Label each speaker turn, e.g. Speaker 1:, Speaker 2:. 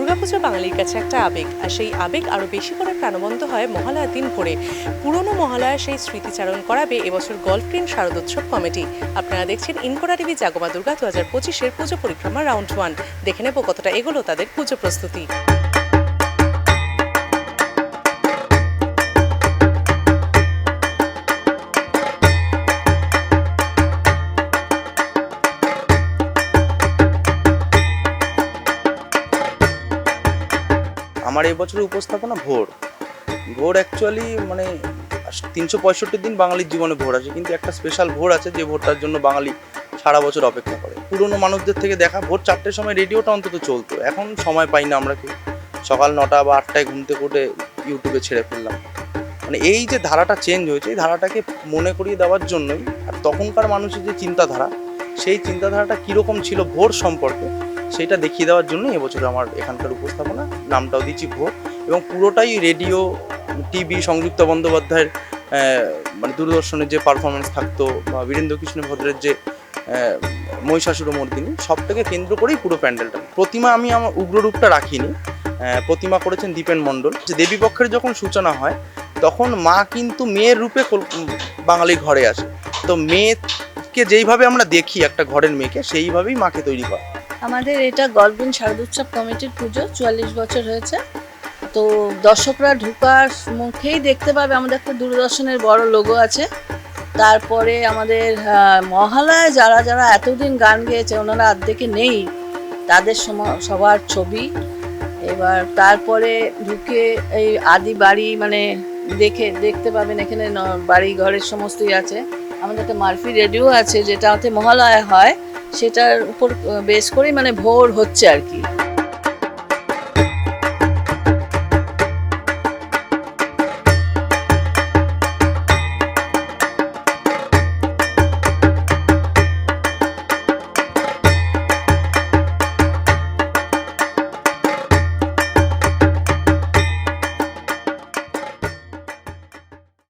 Speaker 1: দুর্গাপুজো বাঙালির কাছে একটা আবেগ, আর সেই আবেগ আরও বেশি করে প্রাণবন্ত হয় মহালয়ার দিন ভোরে। পুরনো মহালয়ার সেই স্মৃতিচারণ করাবে এবছর গল্ফ ট্রেন শারদোৎসব কমিটি। আপনারা দেখছেন ইনকোরা টিভি জাগমা দুর্গা দু হাজার পঁচিশের পুজো পরিক্রমা রাউন্ড ওয়ান। দেখে নেব কতটা এগোলো তাদের পুজো প্রস্তুতি।
Speaker 2: আমার এই বছরের উপস্থাপনা ভোর। ভোর অ্যাকচুয়ালি মানে তিনশো পঁয়ষট্টি দিন বাঙালির জীবনে ভোর আছে, কিন্তু একটা স্পেশাল ভোর আছে যে ভোরটার জন্য বাঙালি সারা বছর অপেক্ষা করে। পুরনো মানুষদের থেকে দেখা, ভোর চারটের সময় রেডিওটা অন্তত চলতো। এখন সময় পাই না আমরা কেউ। সকাল নটা বা আটটায় ঘুম থেকে উঠে ইউটিউবে ছেড়ে ফেললাম। মানে এই যে ধারাটা চেঞ্জ হয়েছে, এই ধারাটাকে মনে করিয়ে দেওয়ার জন্যই আর তখনকার মানুষের যে চিন্তাধারা, সেই চিন্তাধারাটা কীরকম ছিল ভোর সম্পর্কে সেটা দেখিয়ে দেওয়ার জন্য এবছর আমার এখানকার উপস্থাপনা নামটাও দিচ্ছি ভোর এবং পুরোটাই রেডিও টিভি সংযুক্ত বন্দ্যোপাধ্যায়ের মানে দূরদর্শনের যে পারফরমেন্স থাকতো বা বীরেন্দ্র কৃষ্ণ ভদ্রের যে মহিষাসুর মর্দিনী সবটাকে কেন্দ্র করেই পুরো প্যান্ডেলটা। প্রতিমা আমি আমার উগ্ররূপটা রাখিনি। প্রতিমা করেছেন দীপেন মণ্ডল। যে দেবী পক্ষের যখন সূচনা হয় তখন মা কিন্তু মেয়ের রূপে কল- উম, বাঙালি ঘরে আসে। তো মেয়েকে যেইভাবে আমরা দেখি একটা ঘরের মেয়েকে সেইভাবেই মাকে তৈরি করা।
Speaker 3: আমাদের এটা গল্পিন শারদোৎসব কমিটির পুজো চুয়াল্লিশ বছর হয়েছে। তো দর্শকরা ঢুকার মুখেই দেখতে পাবে আমাদের একটা দূরদর্শনের বড় লোগো আছে। তারপরে আমাদের আহ, মহালয়ায় যারা যারা এতদিন গান গেয়েছে ওনারা অর্ধেকে নেই। তাদের সবার ছবি। এবার তারপরে ঢুকে এই আদি বাড়ি মানে দেখে দেখতে পাবেন এখানে বাড়ি ঘরের সমস্তই আছে। আমাদের একটা মারফি রেডিও আছে যেটাতে মহালয়া হয়। সেটার উপর বেশ করেই মানে ভোর হচ্ছে আর কি।